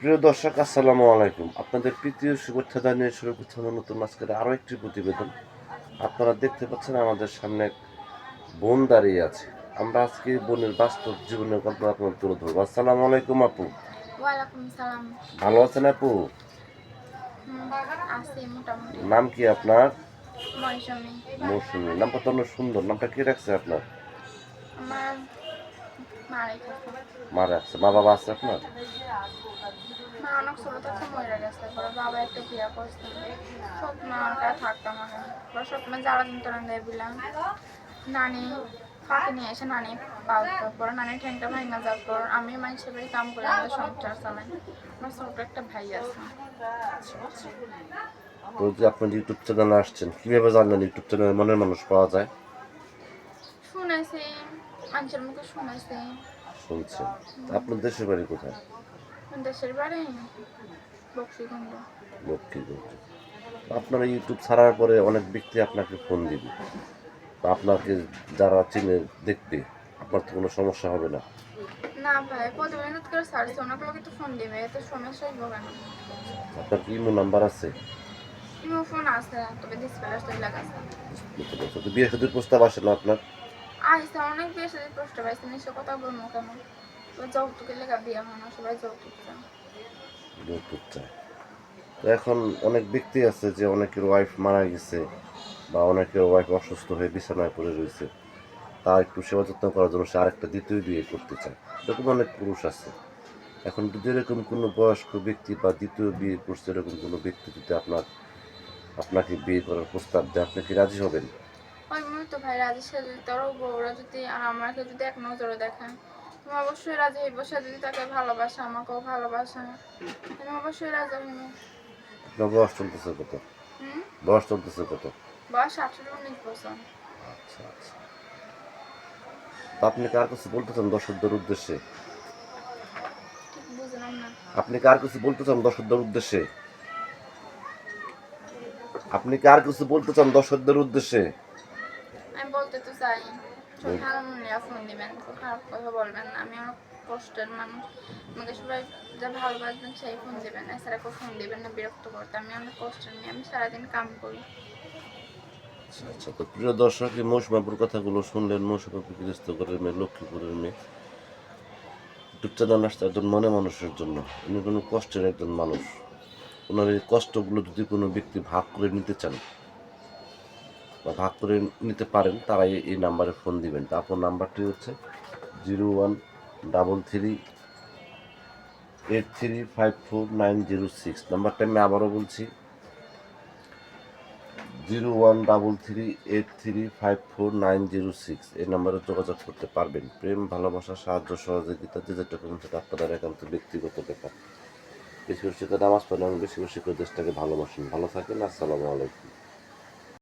প্রিয় দর্শক আসসালামু আলাইকুম। আপনাদের তৃতীয় শুভেচ্ছা জানিয়ে শুরু করছে আমার নতুন আজকের আরও একটি প্রতিবেদন। আপনারা দেখতে পাচ্ছেন আমাদের সামনে এক বোন দাঁড়িয়ে আছে। আমরা আজকে বোনের বাস্তব জীবনের গল্প আপনাদের তুলে ধরবো। আসসালামু আলাইকুম আপু। ভালো আছেন আপু? নাম কি আপনার? মৌসুমি। নামটা তো অনেক সুন্দর। নামটা কি রাখছে আপনার? মা রাখছে মা বাবা আছে আপনার? মা অনেক ছোট থেকে মরে গেছে। পরে বাবা একটা বিয়ে করছে। সব মা কাছে থাকতাম আগে পরে সবসময় জ্বালা যন্ত্রণা দেয় দিলাম নানি ফাঁকে নিয়ে এসে নানি পালতো? পরে নানি ঠ্যাংটা ভাঙা যাওয়ার পর আমি মানুষের বাড়ি কাম করে আমাদের সংসার চালাই। আমার ছোট একটা ভাই আছে। তো যে আপনার ইউটিউব চ্যানেলে আসছেন কীভাবে জানলেন ইউটিউব চ্যানেলে মনের মানুষ পাওয়া যায়? মানুষের শুনছেন আপনার দেশের বাড়ি কোথায়? দেশের বাড়ি বক্সিগঞ্জ। লক্ষ্মীগঞ্জ আপনার ইউটিউব ছাড়ার পরে অনেক ব্যক্তি আপনাকে ফোন দিবে। আপনাকে যারা চিনে দেখবে আপনার তো কোনো সমস্যা হবে না। না ভাই করে সার্চ অনেক লোকে তো ফোন দিবে এত সমস্যা হইব কেন? আপনার কি ইমো নাম্বার আছে? ইমো ফোন আছে তবে ডিসপ্লে তো লাগাছে বিয়ে সাথে প্রস্তাব আসে না আপনার? আইসা অনেক বেশি প্রশ্ন পাইছে নিশ্চয় কথা বলব তবে যৌতুকের লেখা বিয়ে হয় না, সবাই যৌতুক এখন অনেক ব্যক্তি আছে যে অনেকের ওয়াইফ মারা গেছে বা অনেকের ওয়াইফ অসুস্থ হয়ে বিছানায় পড়ে রয়েছে। তার একটু সেবা যত্ন করার জন্য সে আরেকটা দ্বিতীয় বিয়ে করতে চায়। এরকম অনেক পুরুষ আছে। এখন যদি এরকম কোনো বয়স্ক ব্যক্তি বা দ্বিতীয় বিয়ে করছে, এরকম কোনো ব্যক্তি যদি আপনার, আপনাকে বিয়ে করার প্রস্তাব দেয়, আপনি কি রাজি হবেন? ওই মনে তো ভাই রাজি সে যদি তোর বউরা যদি আর আমাকে যদি এক নজরে দেখে। তুমি অবশ্যই রাজি হইব সে যদি তাকে ভালোবাসে আমাকেও ভালোবাসে। তুমি অবশ্যই রাজি হইব। বয়স চলতেছে কত? বয়স চলতেছে কত? বয়স আঠারো উনিশ বছর। আচ্ছা আচ্ছা। আপনি কার কাছে বলতে চান দর্শকদের উদ্দেশ্যে? আপনি কার কিছু বলতে চান দর্শকদের উদ্দেশ্যে? আপনি কার কিছু বলতে চান দর্শকদের উদ্দেশ্যে? চাই। ভালো মনে ফোন দিবেন খুব খারাপ কথা বলবেন না। আমি অনেক কষ্টের মানুষ। আমাকে সবাই যা ভালোবাসবেন সেই ফোন দিবেন। এছাড়া কেউ ফোন দিবেন না বিরক্ত করতে। আমি অনেক কষ্টের মেয়ে আমি সারাদিন কাম করি। আচ্ছা আচ্ছা। তো প্রিয় দর্শক এই মৌসুমাপুর কথাগুলো শুনলেন মৌসুমাপুর গৃহস্থ ঘরের মেয়ে লক্ষ্মীপুরের মেয়ে। চ্যানেল আসছে একজন মনে মানুষের জন্য। উনি কোনো কষ্টের একজন মানুষ। ওনার এই কষ্টগুলো যদি কোনো ব্যক্তি ভাগ করে নিতে চান বা ভাগ করে নিতে পারেন, তারাই এই নাম্বারে ফোন দিবেন। তা আপনার নাম্বারটি হচ্ছে zero one double three eight three five four nine zero six. নাম্বারটা আমি আবারও বলছি, zero one double three eight three five four nine zero six. এই নাম্বারে যোগাযোগ করতে পারবেন। প্রেম, ভালোবাসা, সাহায্য, সহযোগিতা যে যেটা করুন সেটা আপনাদের একান্ত ব্যক্তিগত ব্যাপার। বেশি বেশি করে নামাজ পড়েন এবং বেশি বেশি করে দেশটাকে ভালোবাসেন। ভালো থাকেন, আসসালামু আলাইকুম।